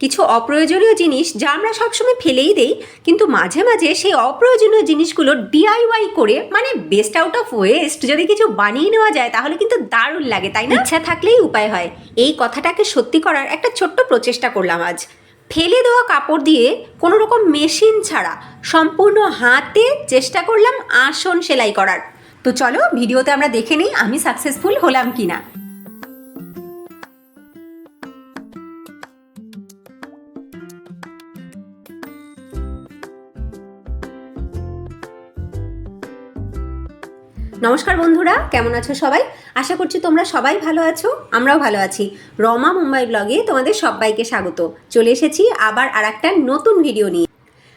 কিছু অপ্রয়োজনীয় জিনিস যা আমরা সবসময় ফেলেই দেই, কিন্তু মাঝে মাঝে সেই অপ্রয়োজনীয় জিনিসগুলো ডিআইওয়াই করে মানে বেস্ট আউট অফ ওয়েস্ট যদি কিছু বানিয়ে নেওয়া যায়, তাহলে কিন্তু দারুণ লাগে, তাই না? ইচ্ছা থাকলেই উপায় হয়। এই কথাটাকে সত্যি করার একটা ছোট্ট প্রচেষ্টা করলাম আজ। ফেলে দেওয়া কাপড় দিয়ে কোনো রকম মেশিন ছাড়া সম্পূর্ণ হাতে চেষ্টা করলাম আসন সেলাই করার। তো চলো, ভিডিওতে আমরা দেখে নিই আমি সাকসেসফুল হলাম কিনা। নমস্কার বন্ধুরা, কেমন আছো সবাই? আশা করছি তোমরা সবাই ভালো আছো, আমরাও ভালো আছি। রমা মুম্বাই ব্লগে তোমাদের সবাইকে স্বাগত। চলে এসেছি আবার আর একটা নতুন ভিডিও নিয়ে।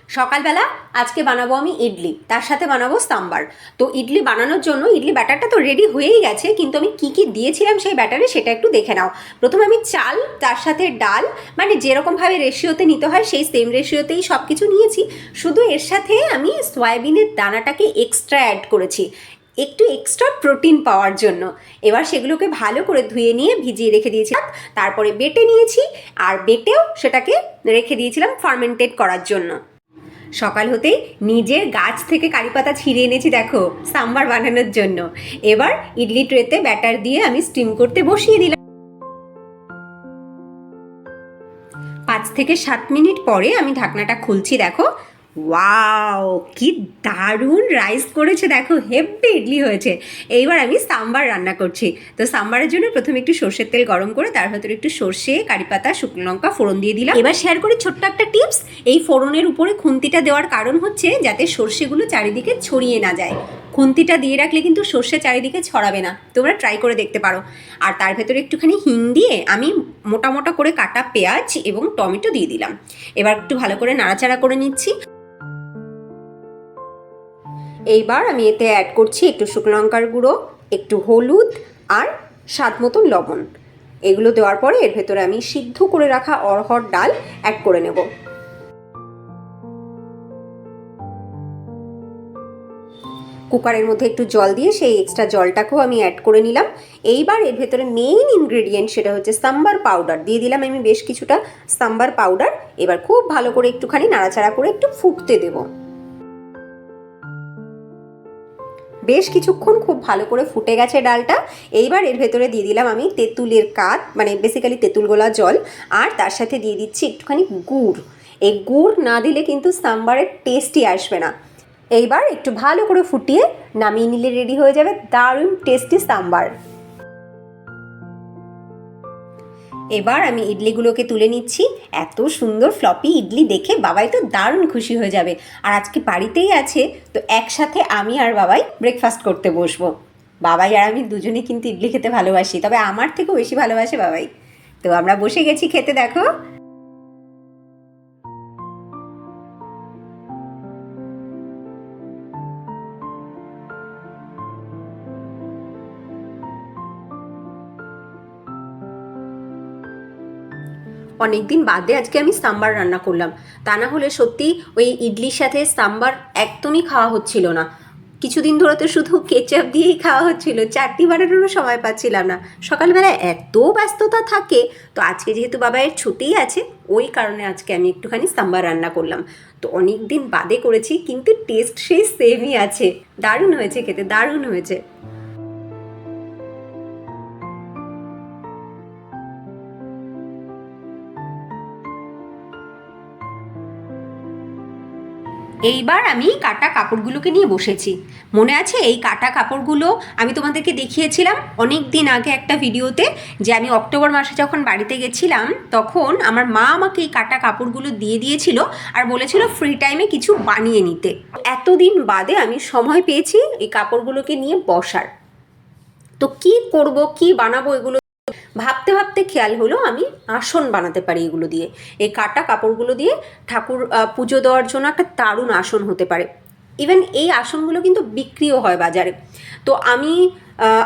সকালবেলা আজকে বানাবো আমি ইডলি, তার সাথে বানাবো সাম্বার। তো ইডলি বানানোর জন্য, ইডলি ব্যাটারটা তো রেডি হয়েই গেছে, কিন্তু আমি কি কি দিয়েছিলাম সেই ব্যাটারে সেটা একটু দেখে নাও। প্রথমে আমি চাল, তার সাথে ডাল মানে যেরকমভাবে রেশিওতে নিতে হয়, সেই সেম রেশিওতেই সব কিছু নিয়েছি। শুধু এর সাথে আমি সয়াবিনের দানাটাকে এক্সট্রা অ্যাড করেছি। একটু এক্সট্রা প্রোটিন পাওয়ার জন্য। এবার সেগুলোকে ভালো করে ধুয়ে নিয়ে ভিজিয়ে রেখে দিয়েছিলাম। তারপরে বেটে নিয়েছি আর বেটেও সেটাকে রেখে দিয়েছিলাম ফার্মেন্টেড করার জন্য। সকাল হতেই নিজের গাছ থেকে কারি পাতা ছিঁড়ে এনেছি দেখো, সাম্বার বানানোর জন্য। এবার ইডলি ট্রেতে ব্যাটার দিয়ে আমি স্টিম করতে বসিয়ে দিলাম। পাঁচ থেকে সাত মিনিট পরে আমি ঢাকনাটা খুলছি দেখো। ওয়াও কি দারুণ রাইস করেছে। দেখো হেভি ইডলি হয়েছে। এইবার আমি সাম্বার রান্না করছি। তো সাম্বারের জন্য প্রথমে একটু সর্ষের তেল গরম করে, তার ভেতরে একটু সর্ষে কারি পাতা শুকনো লঙ্কা, ফোড়ন দিয়ে দিলাম। এবার শেয়ার করি ছোট্ট একটা টিপস এই ফোড়নের উপরে খুন্তিটা দেওয়ার কারণ হচ্ছে, যাতে সর্ষেগুলো চারিদিকে ছড়িয়ে না যায়। খুন্তিটা দিয়ে রাখলে কিন্তু সর্ষে চারিদিকে ছড়াবে না। তোমরা ট্রাই করে দেখতে পারো। আর তার ভেতরে একটুখানি হিং দিয়ে আমি মোটা মোটা করে কাটা পেঁয়াজ এবং টমেটো দিয়ে দিলাম। এবার একটু ভালো করে নাড়াচাড়া করে নিচ্ছি। এইবার আমি এতে অ্যাড করছি একটু শুকনো লঙ্কার গুঁড়ো, একটু হলুদ আর স্বাদ মতন লবণ। এগুলো দেওয়ার পরে এর ভেতরে আমি সিদ্ধ করে রাখা অরহর ডাল অ্যাড করে নেব। কুকারের মধ্যে একটু জল দিয়ে সেই এক্সট্রা জলটাকেও আমি অ্যাড করে নিলাম। এইবার এর ভেতরে মেইন ইনগ্রেডিয়েন্ট সেটা হচ্ছে সাম্বার পাউডার দিয়ে দিলাম আমি বেশ কিছুটা সাম্বার পাউডার এবার খুব ভালো করে একটুখানি নাড়াচাড়া করে একটু ফুটতে দেবো। বেশ কিছুক্ষণ খুব ভালো করে ফুটে গেছে ডালটা। এইবার এর ভেতরে দিয়ে দিলাম আমি তেঁতুলের কাত মানে বেসিক্যালি তেঁতুল গোলা জল, আর তার সাথে দিয়ে দিচ্ছি একটুখানি গুড়। এই গুড় না দিলে কিন্তু সাম্বারের টেস্টই আসবে না। এইবার একটু ভালো করে ফুটিয়ে নামিয়ে নিলে রেডি হয়ে যাবে দারুণ টেস্টি সাম্বার। এবার আমি ইডলিগুলোকে তুলে নিচ্ছি। এত সুন্দর ফ্লপি ইডলি দেখে বাবাই তো দারুণ খুশি হয়ে যাবে। আর আজকে বাড়িতেই আছে, তো একসাথে আমি আর বাবাই ব্রেকফাস্ট করতে বসবো। বাবাই আর আমি দুজনে কিন্তু ইডলি খেতে ভালোবাসি, তবে আমার থেকেও বেশি ভালোবাসে বাবাই। তো আমরা বসে গেছি খেতে, দেখো। অনেক দিন বাদে আজকে আমি সাম্বার রান্না করলাম। তা না হলে সত্যি ওই ইডলির সাথে সাম্বার একদমই খাওয়া হচ্ছিল না। কিছুদিন ধরে তো শুধু কেচাপ দিয়েই খাওয়া হচ্ছিল, চাটনি বানানোরও সময় পাচ্ছিলাম না। সকালবেলা এত ব্যস্ততা থাকে, তো আজকে যেহেতু বাবায়ের ছুটিই আছে, ওই কারণে আজকে আমি একটুখানি সাম্বার রান্না করলাম। তো অনেক দিন বাদে করেছি, কিন্তু টেস্ট সেই সেমই আছে। দারুণ হয়েছে খেতে, দারুণ হয়েছে। এইবার আমি কাটা কাপড়গুলোকে নিয়ে বসেছি। মনে আছে এই কাটা কাপড়গুলো আমি তোমাদেরকে দেখিয়েছিলাম অনেক দিন আগে একটা ভিডিওতে যে আমি অক্টোবর মাসে যখন বাড়িতে গেছিলাম তখন আমার মা আমাকে এই কাটা কাপড়গুলো দিয়ে দিয়েছিল আর বলেছিল ফ্রি টাইমে কিছু বানিয়ে নিতে। এতদিন বাদে আমি সময় পেয়েছি এই কাপড়গুলোকে নিয়ে বসার। তো কি করব, কি বানাবো এগুলো ভাবতে ভাবতে খেয়াল হলো আমি আসন বানাতে পারি এগুলো দিয়ে। এই কাটা কাপড়গুলো দিয়ে ঠাকুর পুজো দেওয়ার জন্য একটা দারুণ আসন হতে পারে। ইভেন এই আসনগুলো কিন্তু বিক্রিও হয় বাজারে। তো আমি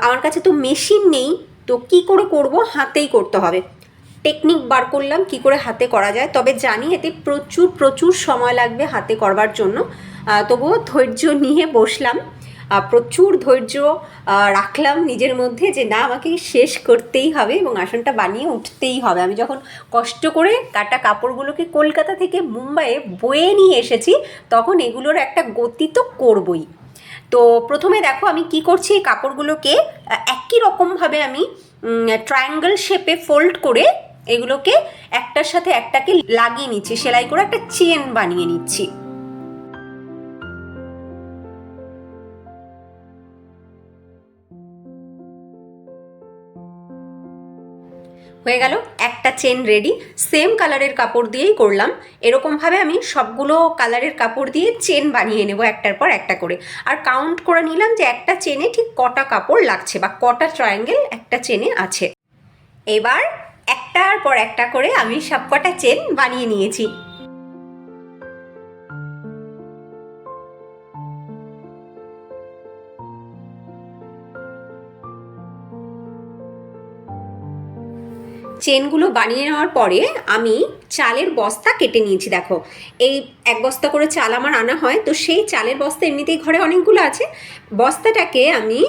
আমার কাছে তো মেশিন নেই, তো কি করে করব? হাতেই করতে হবে। টেকনিক বার করলাম, কি করে হাতে করা যায়? তবে জানি এতে প্রচুর প্রচুর সময় লাগবে হাতে করবার জন্য। তবুও ধৈর্য নিয়ে বসলাম। প্রচুর ধৈর্য রাখলাম নিজের মধ্যে যে না, আমাকে শেষ করতেই হবে এবং আসনটা বানিয়ে উঠতেই হবে। আমি যখন কষ্ট করে কাটা কাপড়গুলোকে কলকাতা থেকে মুম্বাইয়ে বয়ে নিয়ে এসেছি, তখন এগুলোর একটা গতি তো করবই। তো প্রথমে দেখো আমি কি করছি, এই কাপড়গুলোকে একই রকমভাবে আমি ট্রায়াঙ্গেল শেপে ফোল্ড করে এগুলোকে একটার সাথে একটাকে লাগিয়ে নিচ্ছি, সেলাই করে একটা চেন বানিয়ে নিচ্ছি। হয়ে গেল, একটা চেন রেডি সেম কালারের কাপড় দিয়েই করলাম। এরকমভাবে আমি সবগুলো কালারের কাপড় দিয়ে চেন বানিয়ে নেব একটার পর একটা করে। আর কাউন্ট করে নিলাম যে একটা চেনে ঠিক কটা কাপড় লাগছে বা কটা ট্রায়াঙ্গেল একটা চেনে আছে। এবার একটার পর একটা করে আমি সবকটা চেন বানিয়ে নিয়েছি। চেনগুলো বানিয়ে নেওয়ার পরে আমি চালের বস্তা কেটে নিয়েছি, দেখো। এই এক বস্তা করে চাল আমার আনা হয়, তো সেই চালের বস্তা এমনিতেই ঘরে অনেকগুলো আছে। বস্তাটাকে আমি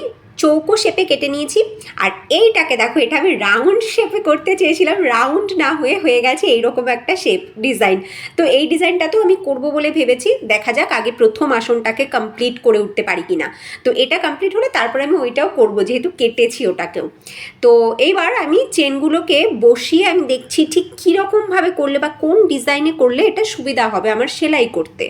চৌকো শেপে কেটে নিয়েছি। আর এইটাকে দেখো, এটা আমি রাউন্ড শেপে করতে চেয়েছিলাম। রাউন্ড না হয়ে হয়ে গেছে এইরকম একটা শেপ, ডিজাইন। তো এই ডিজাইনটা তো আমি করব বলে ভেবেছি। দেখা যাক আগে প্রথম আসনটাকে কমপ্লিট করে উঠতে পারি কিনা। তো এটা কমপ্লিট হলে তারপরে আমি ওইটাও করব, যেহেতু কেটেছি ওটাকেও। তো এইবার আমি চেনগুলোকে বসিয়ে আমি দেখছি ঠিক কীরকমভাবে করলে বা কোন ডিজাইনে করলে এটা সুবিধা হবে আমার সেলাই করতে।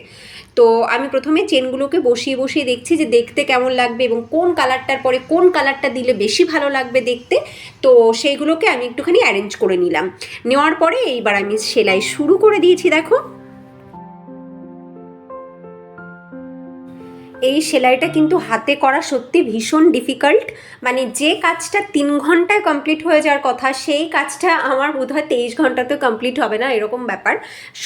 তো আমি প্রথমে চেনগুলোকে বসিয়ে বসিয়ে দেখছি যে দেখতে কেমন লাগবে এবং কোন কালারটার পরে কোন কালারটা দিলে বেশি ভালো লাগবে দেখতে। তো সেইগুলোকে আমি একটুখানি অ্যারেঞ্জ করে নিলাম। নেওয়ার পরে এইবার আমি সেলাই শুরু করে দিয়েছি, দেখো। এই সেলাইটা কিন্তু হাতে করা সত্যি ভীষণ ডিফিকাল্ট মানে যে কাজটা তিন ঘন্টায় কমপ্লিট হয়ে যাওয়ার কথা, সেই কাজটা আমার বোধ হয় তেইশ ঘন্টাতেও কমপ্লিট হবে না, এরকম ব্যাপার।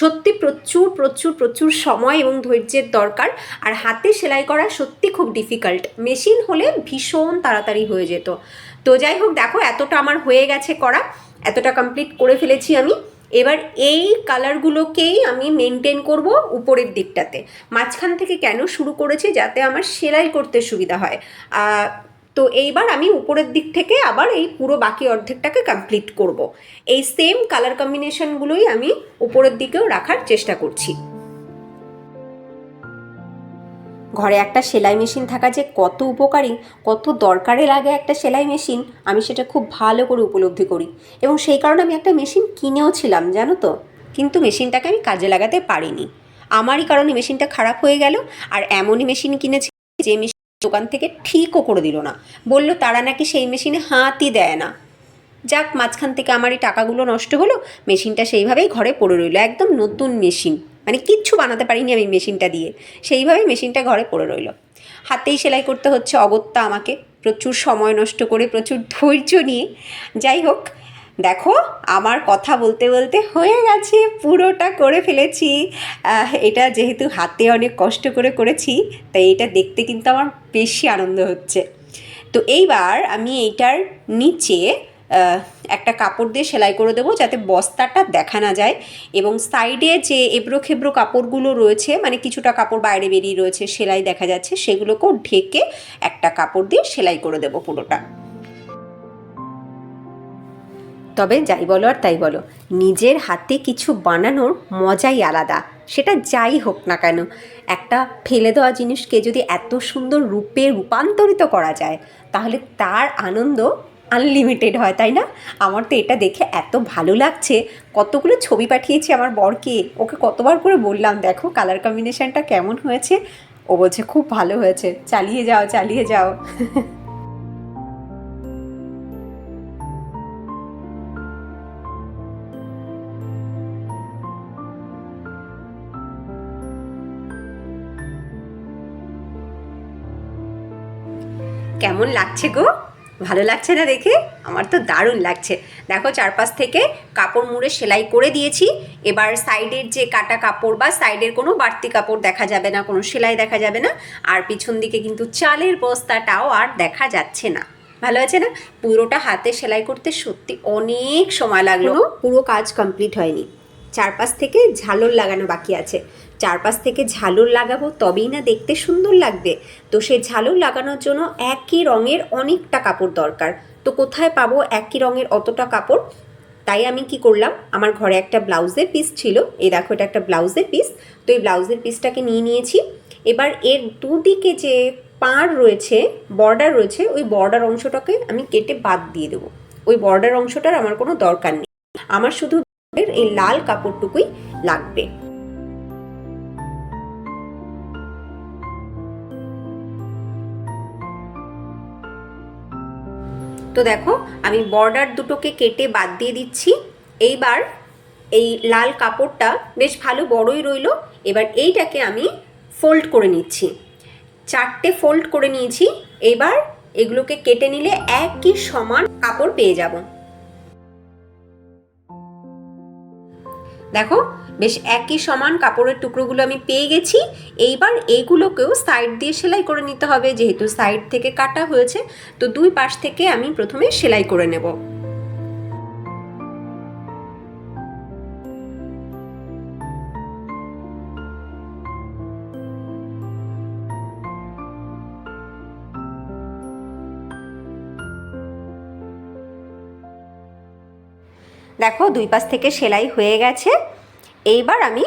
সত্যি প্রচুর প্রচুর প্রচুর সময় এবং ধৈর্যের দরকার। আর হাতে সেলাই করা সত্যি খুব ডিফিকাল্ট মেশিন হলে ভীষণ তাড়াতাড়ি হয়ে যেত। তো যাই হোক, দেখো, এতটা আমার হয়ে গেছে করা। এতটা কমপ্লিট করে ফেলেছি আমি। এবার এই কালারগুলোকেই আমি মেনটেন করব উপরের দিকটাতে। মাঝখান থেকে কেন শুরু করেছি যাতে আমার সেলাই করতে সুবিধা হয়। তো এইবার আমি উপরের দিক থেকে আবার এই পুরো বাকি অর্ধেকটাকে কমপ্লিট করব। এই সেম কালার কম্বিনেশনগুলোই আমি উপরের দিকেও রাখার চেষ্টা করছি। ঘরে একটা সেলাই মেশিন থাকা যে কত উপকারী, কত দরকারে লাগে একটা সেলাই মেশিন, আমি সেটা খুব ভালো করে উপলব্ধি করি। এবং সেই কারণে আমি একটা মেশিন কিনেও ছিলাম, জানো তো? কিন্তু মেশিনটাকে আমি কাজে লাগাতে পারিনি। আমারই কারণে মেশিনটা খারাপ হয়ে গেল, আর এমনই মেশিন কিনেছি যে মেশিন দোকান থেকে ঠিকও করে দিল না। বলল, তারা নাকি সেই মেশিনে হাতই দেয় না। যাক, মাঝখান থেকে আমার এই টাকাগুলো নষ্ট হলো, মেশিনটা সেইভাবেই ঘরে পড়ে রইল, একদম নতুন মেশিন। মানে কিচ্ছু বানাতে পারিনি আমি মেশিনটা দিয়ে। সেইভাবে মেশিনটা ঘরে পড়ে রইল। হাতেই সেলাই করতে হচ্ছে অগত্যা আমাকে। প্রচুর সময় নষ্ট করে, প্রচুর ধৈর্য নিয়ে। যাই হোক, দেখো, আমার কথা বলতে বলতে হয়ে গেছে, পুরোটা করে ফেলেছি। এটা যেহেতু হাতে অনেক কষ্ট করে করেছি, তাই এটা দেখতে কিন্তু আমার বেশি আনন্দ হচ্ছে। তো এইবার আমি এইটার নিচে একটা কাপড় দিয়ে সেলাই করে দেবো যাতে বস্তাটা দেখা না যায়। এবং সাইডে যে এবড়ো খেবড়ো কাপড়গুলো রয়েছে মানে কিছুটা কাপড় বাইরে বেরিয়ে রয়েছে, সেলাই দেখা যাচ্ছে, সেগুলোকেও ঢেকে একটা কাপড় দিয়ে সেলাই করে দেবো পুরোটা। তবে যাই বলো আর তাই বলো, নিজের হাতে কিছু বানানোর মজাই আলাদা, সেটা যাই হোক না কেন। একটা ফেলে দেওয়া জিনিসকে যদি এত সুন্দর রূপে রূপান্তরিত করা যায়, তাহলে তার আনন্দ আনলিমিটেড হয়, তাই না? আমার তো এটা দেখে এত ভালো লাগছে। কতগুলো ছবি পাঠিয়েছি আমার বরকে। ওকে কতবার করে বললাম, দেখো কালার কম্বিনেশনটা কেমন হয়েছে? ও বলছে, খুব ভালো হয়েছে। চালিয়ে যাও চালিয়ে যাও। কেমন লাগছে গো? ভালো লাগছে না দেখে? আমার তো দারুণ লাগছে। দেখো চারপাশ থেকে কাপড় মুড়ে সেলাই করে দিয়েছি। এবার সাইডের যে কাটা কাপড় বা সাইডের কোনো বাড়তি কাপড় দেখা যাবে না, কোনো সেলাই দেখা যাবে না। আর পিছন দিকে কিন্তু চালের বস্তাটাও আর দেখা যাচ্ছে না। ভালো আছে না? পুরোটা হাতে সেলাই করতে সত্যি অনেক সময় লাগল। পুরো কাজ কমপ্লিট হয়নি। চারপাশ থেকে ঝালর লাগানো বাকি আছে। চারপাশ থেকে ঝালর লাগাবো, তবেই না দেখতে সুন্দর লাগবে। তো সেই ঝালর লাগানোর জন্য একই রঙের অনেকটা কাপড় দরকার। তো কোথায় পাবো একই রঙের অতটা কাপড়? তাই আমি কি করলাম, আমার ঘরে একটা ব্লাউজের পিস ছিল, এই দেখো এটা একটা ব্লাউজের পিস। তো এই ব্লাউজের পিসটাকে নিয়ে নিয়েছি। এবার এর দুদিকে যে পাড় রয়েছে বর্ডার রয়েছে, ওই বর্ডার অংশটাকে আমি কেটে বাদ দিয়ে দেবো। ওই বর্ডার অংশটার আমার কোনো দরকার নেই। আমার শুধু এই লাল কাপড়টুকুই লাগবে। তো দেখো, আমি বর্ডার দুটোকে কেটে বাদ দিয়ে দিচ্ছি। এইবার এই লাল কাপড়টা বেশ ভালো বড়ই রইল। এবার এইটাকে আমি ফোল্ড করে নিচ্ছি। চারটে ফোল্ড করে নিয়েছি। এবার এগুলোকে কেটে নিলে একই সমান কাপড় পেয়ে যাব। দেখো, বেশ একই সমান কাপড়ের টুকরোগুলো আমি পেয়ে গেছি। এইবার এইগুলোকেও সাইড দিয়ে সেলাই করে নিতে হবে, যেহেতু সাইড থেকে কাটা হয়েছে, তো দুই পাশ থেকে আমি প্রথমে সেলাই করে নেব। দেখো, দুই পাশ থেকে সেলাই হয়ে গেছে। এইবার আমি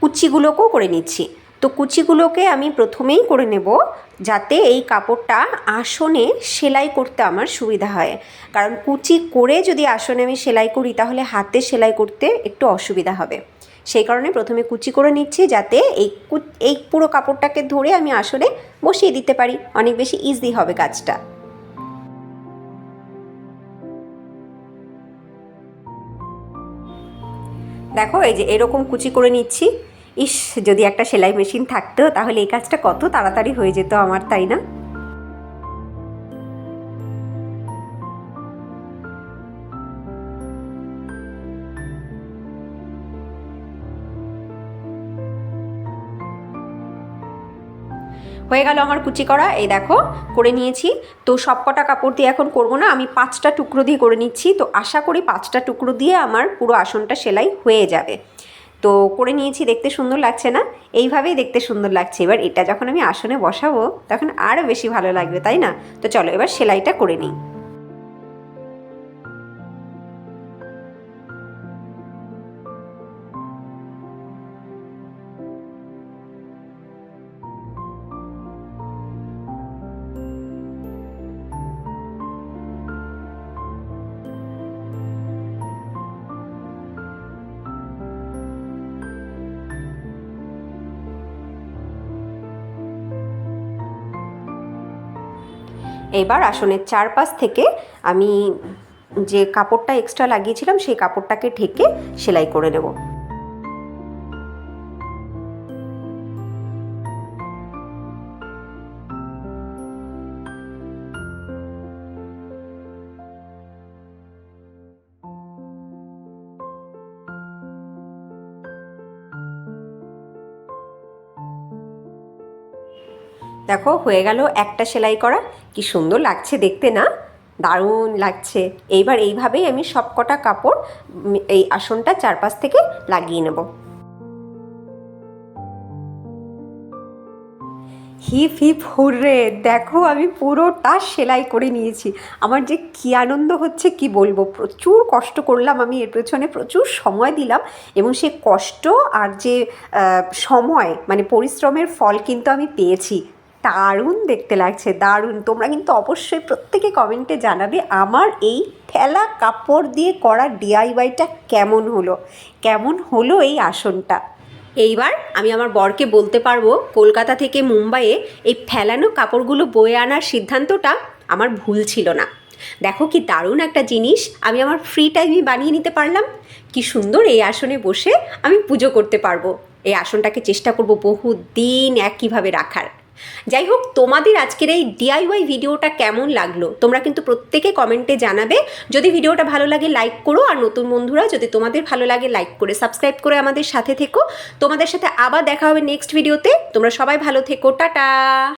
কুচিগুলোকেও করে নিচ্ছি। তো কুচিগুলোকে আমি প্রথমেই করে নেব যাতে এই কাপড়টা আসনে সেলাই করতে আমার সুবিধা হয়। কারণ কুচি করে যদি আসনে আমি সেলাই করি, তাহলে হাতে সেলাই করতে একটু অসুবিধা হবে। সেই কারণে প্রথমে কুচি করে নিচ্ছি যাতে এই এই পুরো কাপড়টাকে ধরে আমি আসনে বসিয়ে দিতে পারি। অনেক বেশি ইজি হবে কাজটা। দেখো, এই যে এরকম কুচি করে নিচ্ছি। ইস, যদি একটা সেলাই মেশিন থাকতো, তাহলে এই কাজটা কত তাড়াতাড়ি হয়ে যেত আমার, তাই না? হয়ে গেল আমার কুচি করা। এই দেখো, করে নিয়েছি। তো সব কটা কাপড় দিয়ে এখন করব না, আমি পাঁচটা টুকরো দিয়ে করে নিচ্ছি। তো আশা করি পাঁচটা টুকরো দিয়ে আমার পুরো আসনটা সেলাই হয়ে যাবে। তো করে নিয়েছি, দেখতে সুন্দর লাগছে না? এইভাবেই দেখতে সুন্দর লাগছে। এবার এটা যখন আমি আসনে বসাবো, তখন আরও বেশি ভালো লাগবে, তাই না? তো চলো এবার সেলাইটা করে নিই। এবার আসনের চারপাশ থেকে আমি যে কাপড়টা এক্সট্রা লাগিয়েছিলাম, সেই কাপড়টাকে ঢেকে সেলাই করে নেব। দেখো, হয়ে গেল একটা সেলাই করা। কি সুন্দর লাগছে দেখতে না? দারুণ লাগছে। এইবার এইভাবেই আমি সব কটা কাপড় এই আসনটা চারপাশ থেকে লাগিয়ে নেব। Hip hip, hurray! দেখো আমি পুরোটা সেলাই করে নিয়েছি। আমার যে কী আনন্দ হচ্ছে কি বলব? প্রচুর কষ্ট করলাম আমি, এর পেছনে প্রচুর সময় দিলাম এবং সে কষ্ট আর যে সময় মানে পরিশ্রমের ফল কিন্তু আমি পেয়েছি। দারুণ দেখতে লাগছে, দারুণ। তোমরা কিন্তু অবশ্যই প্রত্যেকে কমেন্টে জানাবে আমার এই ঠেলা কাপড় দিয়ে করা ডিআইওয়াইটা কেমন হলো কেমন হলো এই আসনটা। এইবার আমি আমার বরকে বলতে পারব, কলকাতা থেকে মুম্বাইয়ে এই ফেলানো কাপড়গুলো বয়ে আনার সিদ্ধান্তটা আমার ভুল ছিল না। দেখো কি দারুণ একটা জিনিস, আমি আমার ফ্রি টাইমে বানিয়ে নিতে পারলাম, কি সুন্দর এই আসনে বসে আমি পুজো করতে পারব। এই আসনটাকে চেষ্টা করব বহু দিন একইভাবে রাখার। যাই হোক তোমাদের আজকের এই ডিআইওয়াই ভিডিওটা কেমন লাগল? তোমরা কিন্তু প্রত্যেকে কমেন্টে জানাবে। যদি ভিডিওটা ভালো লাগে লাইক করো। আর নতুন বন্ধুরা, যদি তোমাদের ভালো লাগে লাইক করে সাবস্ক্রাইব করে আমাদের সাথে থেকো। তোমাদের সাথে আবার দেখা হবে নেক্সট ভিডিওতে তোমরা সবাই ভালো থেকো। টাটা!